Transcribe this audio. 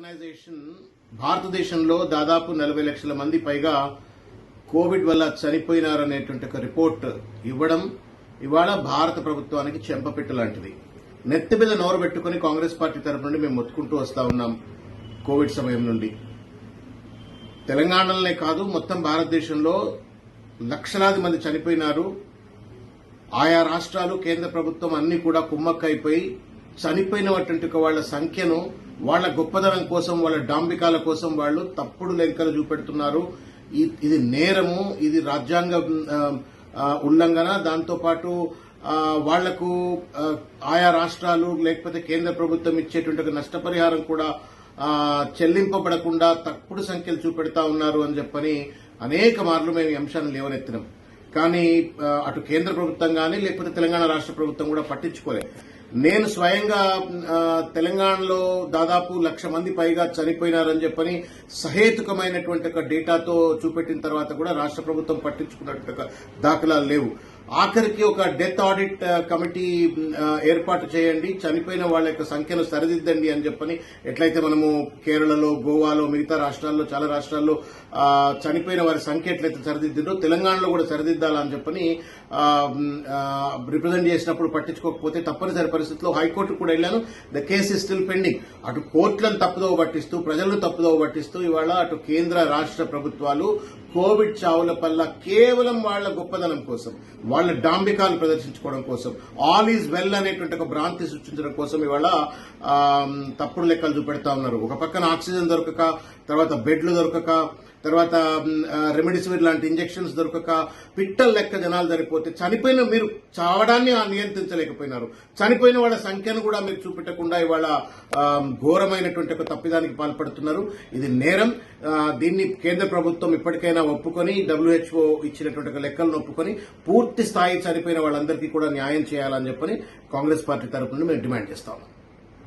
Organisation భారతదేశంలో దాదాపు నలభై లక్షల మంది పైగా కోవిడ్ వల్ల చనిపోయినారనేటువంటి ఒక రిపోర్ట్ ఇవ్వడం ఇవాళ భారత ప్రభుత్వానికి చెంపపెట్టు లాంటిది. నెత్తి మీద నోరు పెట్టుకుని కాంగ్రెస్ పార్టీ తరపు నుండి మేము మొత్తుకుంటూ వస్తా ఉన్నాం కోవిడ్ సమయం నుండి. తెలంగాణలోనే కాదు మొత్తం భారతదేశంలో లక్షలాది మంది చనిపోయినారు. ఆయా రాష్ట్రాలు కేంద్ర ప్రభుత్వం అన్ని కూడా కుమ్మక్కైపోయి చనిపోయినటువంటి వాళ్ళ సంఖ్యను వాళ్ళ గొప్పదనం కోసం వాళ్ళ డాంబికాల కోసం వాళ్ళు తప్పుడు లెక్కలు చూపెడుతున్నారు. ఇది నేరము ఇది రాజ్యాంగ ఉల్లంఘన. దాంతోపాటు వాళ్ళకు ఆయా రాష్ట్రాలు లేకపోతే కేంద్ర ప్రభుత్వం ఇచ్చేటువంటి ఒక నష్టపరిహారం కూడా చెల్లింపబడకుండా తప్పుడు సంఖ్యలు చూపెడతా ఉన్నారు అని చెప్పని అనేక మార్లు మేము ఈ అంశాన్ని లేవనెత్తినాం. కానీ అటు కేంద్ర ప్రభుత్వం కానీ లేకపోతే తెలంగాణ రాష్ట్ర ప్రభుత్వం కూడా పట్టించుకోలే. నేను స్వయంగా తెలంగాణలో దాదాపు లక్ష మంది పైగా చనిపోయినారని చెప్పని సహేతుకమైనటువంటి ఒక డేటాతో చూపెట్టిన తర్వాత కూడా రాష్ట్ర ప్రభుత్వం పట్టించుకున్నట్టు దాఖలాలు లేవు. ఆఖరికి ఒక డెత్ ఆడిట్ కమిటీ ఏర్పాటు చేయండి. చనిపోయిన వాళ్ళ యొక్క సంఖ్యను సరిదిద్దండి అని చెప్పని ఎట్లయితే మనము కేరళలో గోవాలో మిగతా రాష్ట్రాల్లో చాలా రాష్ట్రాల్లో చనిపోయిన వారి సంఖ్య ఎట్లయితే సరిదిద్దిందో తెలంగాణలో కూడా సరిదిద్దాలని చెప్పని రిప్రజెంట్ చేసినప్పుడు పట్టించుకోకపోతే తప్పనిసరి పరిస్థితిలో హైకోర్టు కూడా వెళ్ళాను. The case is still pending అటు కోర్టులను తప్పుదోవ పట్టిస్తూ ప్రజలను తప్పుదోవ పట్టిస్తూ ఇవాళ అటు కేంద్ర రాష్ట్ర ప్రభుత్వాలు కోవిడ్ చావుల పల్ల కేవలం వాళ్ళ గొప్పదనం కోసం. వాళ్ళ డాంబికాలు ప్రదర్శించుకోవడం కోసం ఆల్ ఈజ్ వెల్ అనేటువంటి ఒక భ్రాంతి సృష్టించడం కోసం ఇవాళ తప్పుడు లెక్కలు చూపెడతా ఉన్నారు. ఒక పక్కన ఆక్సిజన్ దొరకక తర్వాత బెడ్లు దొరకక తర్వాత రెమెడిసివిర్ లాంటి ఇంజెక్షన్స్ దొరకక పిట్టల లెక్క జనాలు సరిపోతే చనిపోయిన మీరు చావడాన్ని ఆ నియంత్రించలేకపోయినారు. చనిపోయిన వాళ్ళ సంఖ్యను కూడా మీరు చూపెట్టకుండా ఇవాళ ఘోరమైనటువంటి ఒక తప్పిదానికి పాల్పడుతున్నారు. ఇది నేరం. దీన్ని కేంద్ర ప్రభుత్వం ఇప్పటికైనా ఒప్పుకొని డబ్ల్యూహెచ్ఓ ఇచ్చినటువంటి లెక్కలను ఒప్పుకొని పూర్తి స్థాయి చనిపోయిన వాళ్ళందరికీ కూడా న్యాయం చేయాలని చెప్పని కాంగ్రెస్ పార్టీ తరపు నుండి మేము డిమాండ్ చేస్తాము